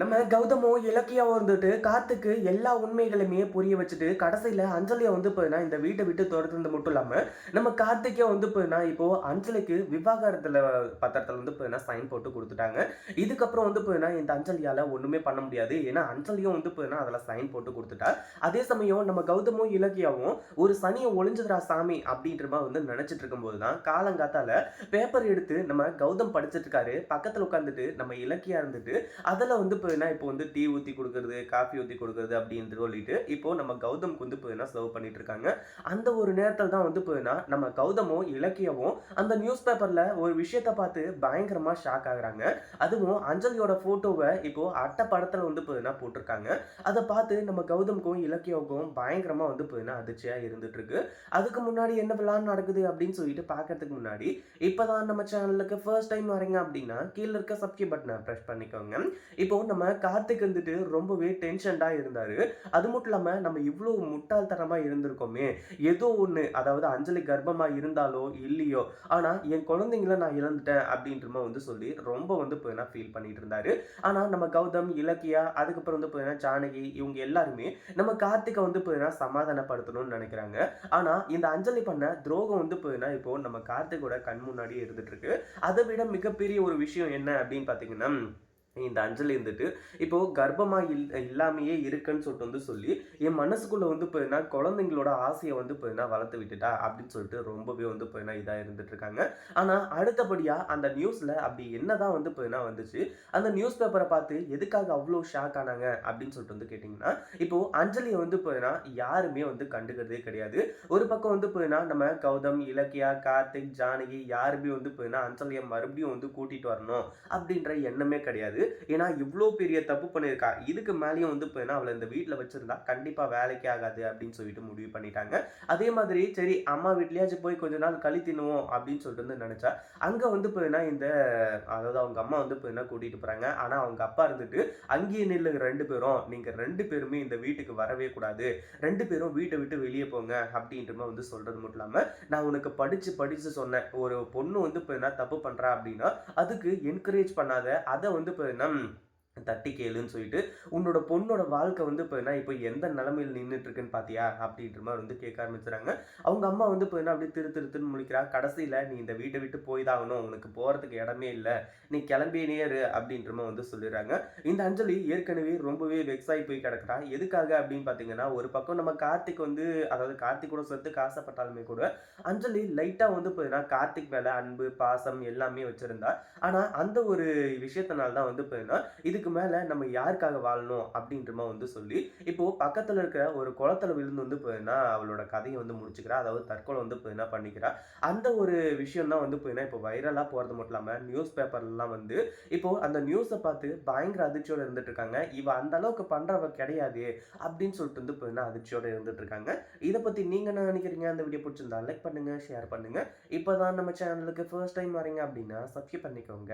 நம்ம கௌதமும் இலக்கியாவும் இருந்துட்டு கார்த்திக்கு எல்லா உண்மைகளையுமே புரிய வச்சுட்டு கடைசியில் அஞ்சலியை வந்து போயினா இந்த வீட்டை விட்டு துரத்துனது மட்டும் இல்லாமல் நம்ம கார்த்திகை வந்து போயினா இப்போ அஞ்சலிக்கு விவாகரத்தில் பத்திரத்தில் வந்து போயினா சைன் போட்டு கொடுத்துட்டாங்க. இதுக்கப்புறம் வந்து போயினா இந்த அஞ்சலியால் ஒன்றுமே பண்ண முடியாது. ஏன்னா அஞ்சலியும் வந்து போயினா அதில் சைன் போட்டு கொடுத்துட்டா. அதே சமயம் நம்ம கௌதமும் இலக்கியாவும் ஒரு சனியை ஒளிஞ்சுதுரா சாமி அப்படின்ற மாதிரி வந்து நினச்சிட்டு இருக்கும்போது தான் காலங்காத்தால பேப்பர் எடுத்து நம்ம கௌதம் படிச்சிட்டு இருக்காரு. பக்கத்தில் உட்காந்துட்டு நம்ம இலக்கியா இருந்துட்டு அதில் வந்து போயினா இப்போ வந்து டீ ஊற்றி கொடுக்குறது காஃபி ஊற்றி கொடுக்குறது அப்படின்னு சொல்லிட்டு இப்போ நம்ம கௌதம்க்கு வந்து போயினா சர்வ் பண்ணிட்டு இருக்காங்க அந்த ஒரு நேரத்தில் தான் வந்து போயினா நம்ம கௌதமும் இலக்கியவும் அந்த நியூஸ் பேப்பரில் ஒரு விஷயத்த பார்த்து பயங்கரமாக ஷாக் ஆகுறாங்க. அதுவும் அஞ்சலியோட ஃபோட்டோவை இப்போ அட்டை படத்தில் வந்து போயினா போட்டிருக்காங்க. அதை பார்த்து நம்ம கௌதம்க்கும் இலக்கியாவுக்கும் பயங்கரமாக வந்து போயினா அதிர்ச்சியாக இருந்துட்டு இருக்கு அதுக்கு முன்னாடி என்ன விளான் நடக்குது அப்படின்னு சொல்லிட்டு பார்க்கறதுக்கு முன்னாடி இப்போதான் நம்ம சேனலுக்கு ஃபர்ஸ்ட் டைம் வரீங்க அப்படின்னா கீழே இருக்க சப்ஸ்கிரைப் பட்டனை ப்ரெஸ் பண்ணிக்கோங்க. இப்போ நம்ம கார்த்திக் வந்துட்டு ரொம்பவே டென்ஷன்டாக இருந்தார். அது மட்டும் இல்லாமல் நம்ம இவ்வளோ முட்டாள்தனமாக இருந்திருக்கோமே. ஏதோ ஒன்று அதாவது அஞ்சலி கர்ப்பமாக இருந்தாலோ இல்லையோ ஆனால் என் குழந்தைங்கள நான் இழந்துட்டேன் அப்படின்ற மாதிரி வந்து சொல்லி ரொம்ப வந்து போயினா ஃபீல் பண்ணிட்டு இருந்தாரு. ஆனால் நம்ம கௌதம் இலக்கியா அதுக்கப்புறம் வந்து போயினா ஜானகி இவங்க எல்லாருமே நம்ம கார்த்திகை வந்து போயினா சமாதானப்படுத்தணும்னு நினைக்கிறாங்க. ஆனால் இந்த அஞ்சலி பண்ண துரோகம் வந்து போயினா இப்போ நம்ம கார்த்திகோட கண் முன்னாடியே இருந்துட்டு இருக்கு. அதை விட மிகப்பெரிய ஒரு விஷயம் என்ன அப்படின்னு பார்த்தீங்கன்னா இந்த அஞ்சலி இருந்துட்டு இப்போ கர்ப்பமா இல் இல்லாமையே இருக்குன்னு சொல்லிட்டு வந்து சொல்லி என் மனசுக்குள்ள வந்து போயினா குழந்தைங்களோட ஆசையை வந்து போயினா வளர்த்து விட்டுட்டா அப்படின்னு சொல்லிட்டு ரொம்பவே வந்து போயினா இதாக இருந்துட்டு இருக்காங்க. ஆனால் அடுத்தபடியா அந்த நியூஸ்ல அப்படி என்னதான் வந்து போயினா வந்துச்சு அந்த நியூஸ் பேப்பரை பார்த்து எதுக்காக அவ்வளோ ஷாக் ஆனாங்க அப்படின்னு சொல்லிட்டு வந்து கேட்டிங்கன்னா இப்போ அஞ்சலியை வந்து போயினா யாருமே வந்து கண்டுக்கிறதே கிடையாது. ஒரு பக்கம் வந்து போயினா நம்ம கௌதம் இலக்கியா கார்த்திக் ஜானகி யாருமே வந்து போயினா அஞ்சலியை மறுபடியும் வந்து கூட்டிட்டு வரணும் அப்படின்ற எண்ணமே கிடையாது. ஏன்னா இவ்வளோ பெரிய தப்பு பண்ணியிருக்கா. இதுக்கு மேலேயும் வந்து இப்போ அவளை இந்த வீட்டில் வச்சுருந்தா கண்டிப்பாக வேலைக்கு ஆகாது அப்படின்னு சொல்லிட்டு முடிவு பண்ணிட்டாங்க. அதே மாதிரி சரி அம்மா வீட்லேயாச்சும் போய் கொஞ்ச நாள் களி தின்னுவோம் அப்படின்னு சொல்லிட்டு வந்து நினச்சா அங்கே வந்து போயினா இந்த அதாவது அவங்க அம்மா வந்து போயினா கூட்டிகிட்டு போகிறாங்க ஆனால் அவங்க அப்பா இருந்துட்டு அங்கேயே நில்லுங்க ரெண்டு பேரும். நீங்கள் ரெண்டு பேருமே இந்த வீட்டுக்கு வரவே கூடாது. ரெண்டு பேரும் வீட்டை விட்டு வெளியே போங்க அப்படின்ற மாதிரி வந்து சொல்கிறது மட்டும் இல்லாமல் நான் உனக்கு படித்து படித்து சொன்னேன். ஒரு பொண்ணு வந்து இப்போ என்ன தப்பு பண்ணுறா அப்படின்னா அதுக்கு என்கரேஜ் பண்ணாத. அதை வந்து இப்போ என்ன தட்டி கேளுன்னு சொல்லிட்டு உன்னோட பொண்ணோட வாழ்க்கை வந்து இப்போ என்ன இப்போ எந்த நிலமையில் நின்றுட்டு இருக்குன்னு பார்த்தியா அப்படின்ற மாதிரி வந்து கேட்க ஆரம்பிச்சுறாங்க. அவங்க அம்மா வந்து இப்போ என்ன அப்படியே திரு திருத்துன்னு முழிக்கிறா. கடைசியில் நீ இந்த வீட்டை விட்டு போய் தான் ஆகணும் உனக்கு போகிறதுக்கு இடமே இல்லை. நீ கிளம்பிய நேரு அப்படின்ற மாதிரி வந்து சொல்லிடுறாங்க. இந்த அஞ்சலி ஏற்கனவே ரொம்பவே வெக்ஸாகி போய் கிடக்குறா. எதுக்காக அப்படின்னு பார்த்தீங்கன்னா ஒரு பக்கம் நம்ம கார்த்திக் வந்து அதாவது கார்த்திக் கூட சொத்துக்கு ஆசைப்பட்டாலுமே கூட அஞ்சலி லைட்டாக வந்து போயின்னா கார்த்திக் மேலே அன்பு பாசம் எல்லாமே வச்சுருந்தா. ஆனால் அந்த ஒரு விஷயத்தினால தான் வந்து போயின்னா இதுக்கு மேலே நம்ம யாருக்காக வாழணும் அப்படின்றமா வந்து சொல்லி இப்போ பக்கத்தில் இருக்கிற ஒரு குளத்துல விழுந்து வந்து போயின்னா அவளோட கதையை வந்து முடிச்சுக்கிறா. அதாவது தற்கொலை வந்து போயின்னா பண்ணிக்கிறா. அந்த ஒரு விஷயம் தான் வந்து போயின்னா இப்போ வைரலாக போகிறது மட்டும் இல்லாமல் நியூஸ் பேப்பர்லாம் வந்து இப்போ அந்த நியூஸை பார்த்து பயங்கர அதிர்ச்சியோடு இருந்துட்டு இருக்காங்க. இவ அந்த அளவுக்கு பண்ணுறவ கிடையாது அப்படின்னு சொல்லிட்டு வந்து போயின்னா அதிர்ச்சியோடு இருந்துட்டு இருக்காங்க. இதை பற்றி நீங்கள் என்ன நினைக்கிறீங்க? அந்த வீடியோ பிடிச்சிருந்தா லைக் பண்ணுங்கள் ஷேர் பண்ணுங்கள் இப்போ தான் நம்ம சேனலுக்கு ஃபர்ஸ்ட் டைம் வரீங்க அப்படின்னா சப்ஸ்கிரைப் பண்ணிக்கோங்க.